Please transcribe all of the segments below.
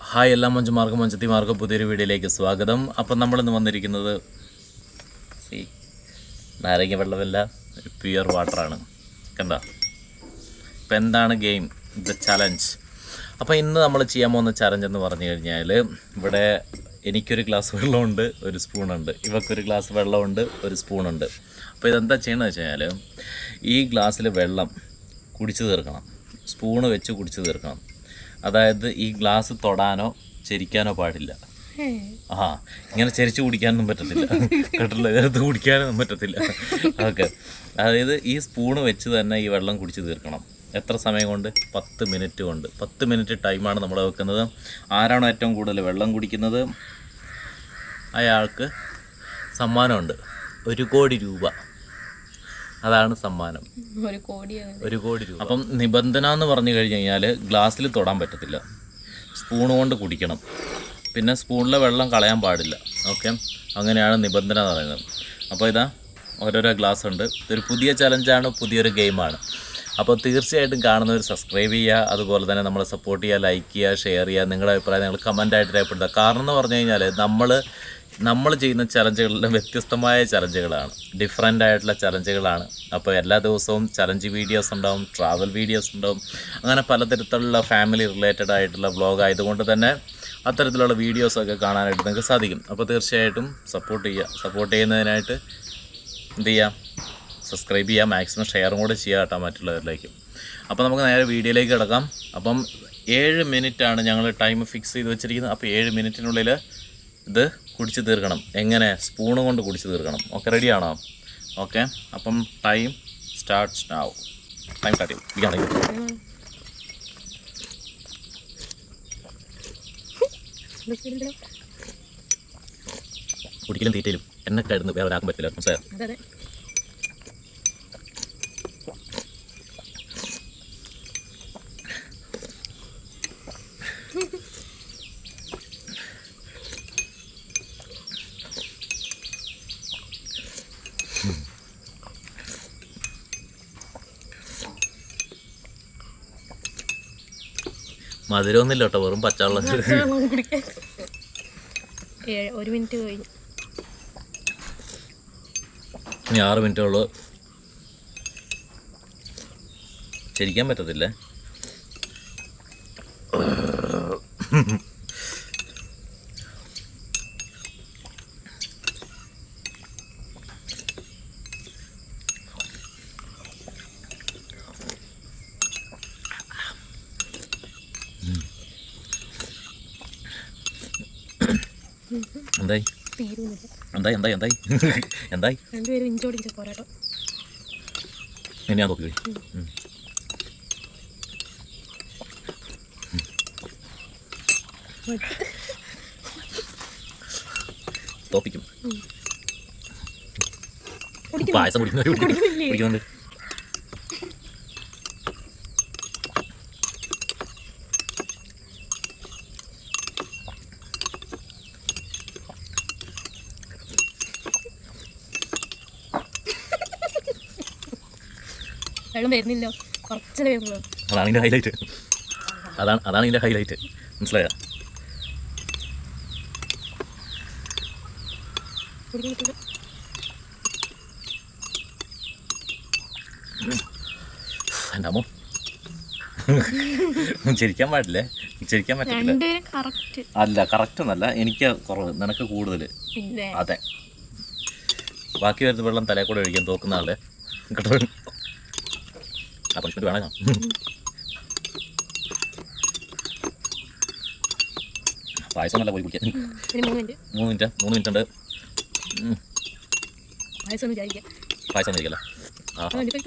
Hi എല്ലാ മഞ്ചുമാർക്കും മാർഗം പുതിയൊരു വീഡിയോയിലേക്ക് സ്വാഗതം. അപ്പം നമ്മളിന്ന് വന്നിരിക്കുന്നത് നാരങ്ങ വെള്ളമല്ല പ്യുവർ വാട്ടറാണ് കണ്ട? ഇപ്പം എന്താണ് ഗെയിം ദ ചലഞ്ച് അപ്പോൾ ഇന്ന് നമ്മൾ ചെയ്യാൻ പോകുന്ന ചലഞ്ച് എന്ന് പറഞ്ഞു കഴിഞ്ഞാൽ ഇവിടെ എനിക്കൊരു ഗ്ലാസ് വെള്ളമുണ്ട് ഒരു സ്പൂണുണ്ട് ഇവക്കൊരു ഗ്ലാസ് വെള്ളമുണ്ട് ഒരു സ്പൂണുണ്ട് അപ്പോൾ ഇതെന്താ ചെയ്യണമെന്ന് വെച്ച് കഴിഞ്ഞാൽ ഈ ഗ്ലാസ്സിൽ വെള്ളം കുടിച്ചു തീർക്കണം. സ്പൂണ് വെച്ച് കുടിച്ചു തീർക്കണം. അതായത് ഈ ഗ്ലാസ് തൊടാനോ ചെരിക്കാനോ പാടില്ല. ആ ഇങ്ങനെ ചെരിച്ച് കുടിക്കാനൊന്നും പറ്റത്തില്ല. കട്ടില്ല ഇതിനകത്ത് കുടിക്കാനൊന്നും പറ്റത്തില്ല. ഓക്കെ. അതായത് ഈ സ്പൂണ് വെച്ച് തന്നെ ഈ വെള്ളം കുടിച്ച് തീർക്കണം. എത്ര സമയം കൊണ്ട്? പത്ത് മിനിറ്റ് കൊണ്ട്. പത്ത് മിനിറ്റ് ടൈമാണ് നമ്മൾ വെക്കുന്നത്. ആരാണോ ഏറ്റവും കൂടുതൽ വെള്ളം കുടിക്കുന്നത്? അയാൾക്ക് സമ്മാനമുണ്ട്. ഒരു കോടി രൂപ. അതാണ് സമ്മാനം. ഒരു കോടിയാണ് ഒരു കോടി രൂപ. അപ്പം നിബന്ധന എന്ന് പറഞ്ഞു കഴിഞ്ഞു കഴിഞ്ഞാൽ ഗ്ലാസ്സിൽ തൊടാൻ പറ്റത്തില്ല. സ്പൂൺ കൊണ്ട് കുടിക്കണം. പിന്നെ സ്പൂണിലെ വെള്ളം കളയാൻ പാടില്ല. ഓക്കെ? അങ്ങനെയാണ് നിബന്ധന എന്ന് പറയുന്നത്. അപ്പോൾ ഇതാ ഓരോരോ ഗ്ലാസ് ഉണ്ട് ഇതൊരു പുതിയ ചലഞ്ചാണ് പുതിയൊരു ഗെയിമാണ്. അപ്പോൾ തീർച്ചയായിട്ടും കാണുന്നവർ സബ്സ്ക്രൈബ് ചെയ്യുക. അതുപോലെ തന്നെ നമ്മളെ സപ്പോർട്ട് ചെയ്യുക ലൈക്ക് ചെയ്യുക ഷെയർ ചെയ്യുക. നിങ്ങളുടെ അഭിപ്രായം നിങ്ങൾ കമന്റായിട്ട് രേഖപ്പെടുത്തുക. കാരണം എന്ന് പറഞ്ഞു കഴിഞ്ഞാൽ നമ്മൾ നമ്മൾ ചെയ്യുന്ന ചലഞ്ചുകളിലും വ്യത്യസ്തമായ ചലഞ്ചുകളാണ്. ഡിഫറെന്റ് ആയിട്ടുള്ള ചലഞ്ചുകളാണ്. അപ്പോൾ എല്ലാ ദിവസവും ചലഞ്ച് വീഡിയോസ് ഉണ്ടാവും ട്രാവൽ വീഡിയോസ് ഉണ്ടാവും. അങ്ങനെ പലതരത്തിലുള്ള ഫാമിലി റിലേറ്റഡ് ആയിട്ടുള്ള വ്ളോഗ് ആയതുകൊണ്ട് തന്നെ അത്തരത്തിലുള്ള വീഡിയോസൊക്കെ കാണാനായിട്ട് നിങ്ങൾക്ക് സാധിക്കും. അപ്പോൾ തീർച്ചയായിട്ടും സപ്പോർട്ട് ചെയ്യുക. സപ്പോർട്ട് ചെയ്യുന്നതിനായിട്ട് എന്ത് ചെയ്യുക സബ്സ്ക്രൈബ് ചെയ്യുക. മാക്സിമം ഷെയറും കൂടെ ചെയ്യുക കേട്ടോ മറ്റുള്ളവരിലേക്ക്. അപ്പോൾ നമുക്ക് നേരെ വീഡിയോയിലേക്ക് കിടക്കാം. അപ്പം ഏഴ് മിനിറ്റാണ് ഞങ്ങൾ ടൈം ഫിക്സ് ചെയ്ത് വെച്ചിരിക്കുന്നത്. അപ്പോൾ ഏഴ് മിനിറ്റിനുള്ളിൽ ഇത് കുടിച്ച് തീർക്കണം. എങ്ങനെ? സ്പൂണ് കൊണ്ട് കുടിച്ച് തീർക്കണം. ഓക്കെ റെഡിയാണോ ഓക്കെ അപ്പം ടൈം സ്റ്റാർട്ട് ആവും ടൈം സ്റ്റാർട്ട് ചെയ്യും. കുടിക്കലും തീറ്റയിലും എന്നെ കരുന്ന് വേറെ ഒരാൾക്കും പറ്റില്ല മനസ്സിലായോ മധുരമൊന്നുമില്ല കേട്ടോ വെറും പച്ചവെള്ളം ഒരു മിനിറ്റ് കഴിഞ്ഞു. ഇനി ആറ് മിനിറ്റേ ഉള്ളൂ. ചിരിക്കാൻ പറ്റത്തില്ലേ? എന്തായി? എന്തായി എന്തായി എന്തായി? എന്തായി? എന്നെയാ നോക്കി. തോപ്പിക്കും. പായസം കുടിക്കുന്നു കുടിക്കുന്നുണ്ട്. വെള്ളം വരുന്നില്ലോ. കുറച്ചല്ലേ വരുന്നുള്ളൂ. അതാണ് ഇതിന്റെ ഹൈലൈറ്റ് അതാണ് അതാണ് ഇതിന്റെ ഹൈലൈറ്റ് മനസ്സിലായോ? എന്റെ അമ്മോ. ചിരിക്കാൻ പാടില്ലേ? ചിരിക്കാൻ പറ്റില്ല അല്ല കറക്റ്റ് ഒന്നല്ല. എനിക്ക് കുറവ്. നിനക്ക് കൂടുതൽ. അതെ. ബാക്കി വരുന്ന വെള്ളം തലേക്കൂടെ കൂടെ ഒഴിക്കാൻ തോക്കുന്ന ആളെ. കേട്ടോ? ആ പണിഷ്മെന്റ് വേണം പായസം നല്ല പോയി കുടിക്കാൻ മൂന്ന് മിനിറ്റ് മൂന്ന് മിനിറ്റ് ഉണ്ട് പായസം ഒന്ന് പായസം ഒന്നിരിക്കല്ല ആ കണ്ടിപ്പോ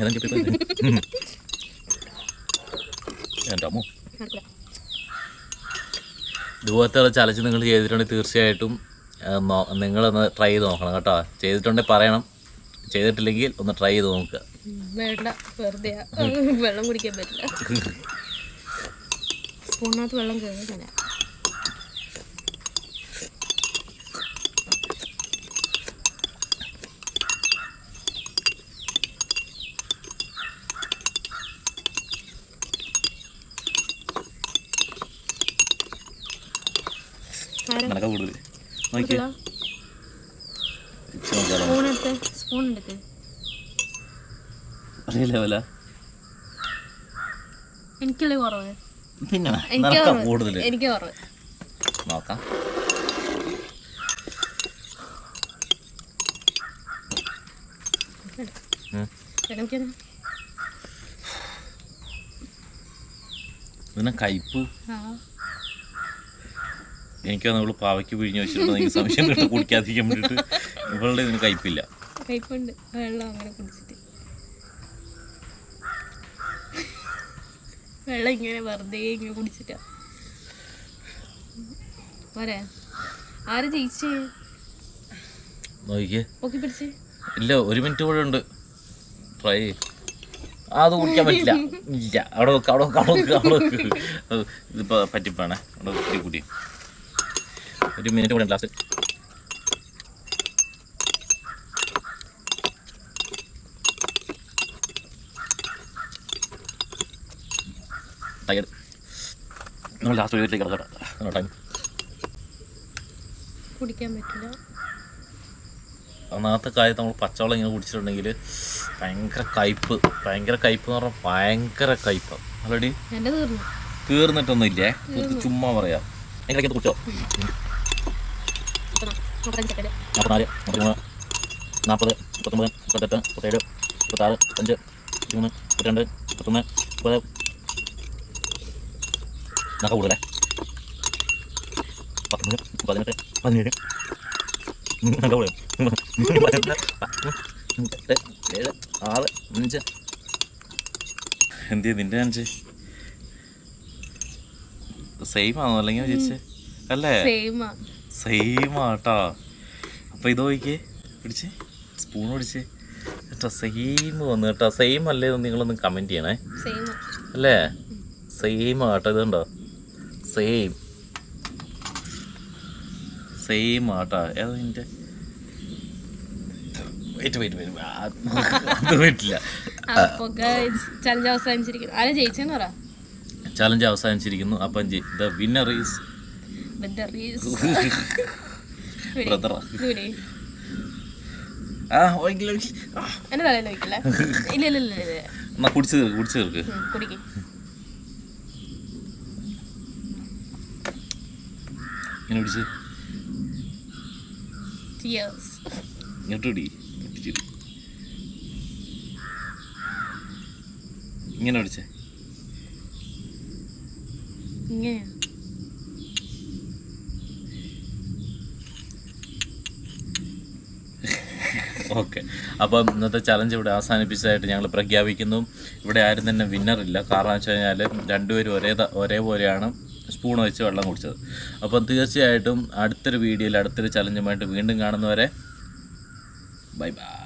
ഏതെങ്കിലും എന്റെ അമ്മോ ഇതുപോലത്തെ ചലഞ്ച് നിങ്ങൾ ചെയ്തിട്ടുണ്ടെങ്കിൽ തീർച്ചയായിട്ടും നിങ്ങളൊന്ന് ട്രൈ ചെയ്ത് നോക്കണം കേട്ടോ. ചെയ്തിട്ടുണ്ടെങ്കിൽ പറയണം. ചെയ്തിട്ടില്ലെങ്കിൽ ഒന്ന് ട്രൈ ചെയ്ത് നോക്കുക. വേണ്ട വെറുതെ വെള്ളം കുടിക്കാൻ പറ്റില്ല. സ്പൂണിനകത്ത് വെള്ളം കയറുന്നില്ല സ്പൂൺ എടുത്ത് സ്പൂൺ എടുത്ത്. ഒരേ ലെവലാ കുറവ്? പിന്നെ കൂടുതൽ എനിക്ക് കുറവ്. നോക്കാം. കയ്പ്. എനിക്ക് നമ്മൾ പാവയ്ക്ക് പിഴിഞ്ഞ് വെച്ചിട്ടുണ്ട്. എനിക്ക് സംശയം കിട്ടും കുടിക്കാതിരിക്കാൻ വേണ്ടിയിട്ട്. ഇവളുടെ ഇതിന് കയ്പില്ല. കയ്പുണ്ട് വെള്ളം അങ്ങനെ കുടിച്ചിട്ട്. വെള്ളം ഇങ്ങനെ വെറുതെ ഇങ്ങനെ കുടിച്ചിട്ടാ. പോരെ. ആര് ജയിച്ചേ? പൊക്കി പിടിച്ച്. ഇല്ല ഒരു മിനിറ്റ് കൂടെ ഉണ്ട്. ട്രൈ. അത് കുടിക്കാൻ പറ്റില്ല. ഇല്ല അവിടെ വെക്ക് അവിടെ വെക്ക് അവിടെ വെക്ക് അവിടെ വെക്ക്. ഇതിപ്പോ ഇതിപ്പോൾ പറ്റിപ്പാണേ. അവിടെ കുടി കുടി. ഒരു മിനിറ്റ് കൂടെ ഗ്ലാസ് ടയർഡ് നമ്മൾ ലാസ്റ്റ് വീട്ടിലേക്ക് കിടക്കട്ടെ ടൈം കുടിക്കാൻ പറ്റില്ല. ഒന്നാമത്തെ കാര്യം നമ്മൾ പച്ചവെള്ളം ഇങ്ങനെ കുടിച്ചിട്ടുണ്ടെങ്കിൽ ഭയങ്കര കയ്പ്പ്. ഭയങ്കര കയ്പ്പ് എന്ന് പറഞ്ഞാൽ ഭയങ്കര കയ്പ്പ്. ഓൾറെഡി തീർന്നിട്ടൊന്നും ഇല്ലേ തീർത്ത് ചുമ്മാ പറയാം. എങ്ങനെയൊക്കെ കുടിച്ചോ? നാൽപ്പത്തിനാല് മുപ്പത്തിമൂന്ന് നാൽപ്പത് മുപ്പത്തൊമ്പത് മുപ്പത്തെട്ട് മുപ്പത്തേഴ് മുപ്പത്താറ് അഞ്ച് ഇരുപത്തൊന്ന് മുപ്പത്തിരണ്ട് മുപ്പത്തൊന്ന് മുപ്പത് നക്ക കൂടുതലേ. പത്തൊമ്പത് പതിനെട്ട് പതിനേഴ്. നക്ക കൂടുതൽ പതിനെട്ട് എട്ട് ഏഴ് ആറ് അഞ്ച്. എന്ത് നിന്റെ അഞ്ച് സെയിം ആണോ അല്ലെങ്കിൽ വിചാരിച്ച്? അല്ലേ? സെയിമാ സെയിം ആട്ടാ. അപ്പോൾ ഇത് നോക്കിയേ. പിടിച്ച്. സ്പൂൺ പിടിച്ച്. കേട്ടോ സെയിം വന്നു കേട്ടോ. സെയിം അല്ലേ എന്ന് നിങ്ങളൊന്ന് കമന്റ് ചെയ്യണേ. അല്ലേ? സെയിം ആട്ടോ. ഇതുണ്ടോ സെയിം സെയിം ആട്ടാ. ഏതാ വെയിറ്റ് വെയിറ്റ് വെയിറ്റ് അത് പറ്റില്ല അപ്പോൾ ചലഞ്ച് അവസാനിച്ചിരിക്കുന്നു. ആരാ ജയിച്ചെന്ന് പറ. ചലഞ്ച് അവസാനിച്ചിരിക്കുന്നു. അപ്പം ദ വിന്നർ ഈസ് ബ്രദർ ആ എന്നാ കുടിച്ച് തീർക്ക് കുടിച്ച് തീർക്ക്. കുടിക്കും. ഇങ്ങനെ പിടിച്ച്. ഇങ്ങോട്ട് പിടി പിടിച്ചിട്ട് ഇങ്ങനെ പിടിച്ചേ. ഇങ്ങനെയാ ഓക്കെ. അപ്പം ഇന്നത്തെ ചലഞ്ച് ഇവിടെ അവസാനിപ്പിച്ചതായിട്ട് ഞങ്ങൾ പ്രഖ്യാപിക്കുന്നു. ഇവിടെ ആരും തന്നെ വിന്നർ ഇല്ല. കാരണം വെച്ച് കഴിഞ്ഞാൽ രണ്ടുപേരും ഒരേ ഒരേപോലെയാണ്. സ്പൂൺ വെച്ച് വെള്ളം കുടിച്ചത്. അപ്പം തീർച്ചയായിട്ടും അടുത്തൊരു വീഡിയോയിൽ അടുത്തൊരു ചലഞ്ചുമായിട്ട് വീണ്ടും കാണുന്നവരെ ബൈ ബൈ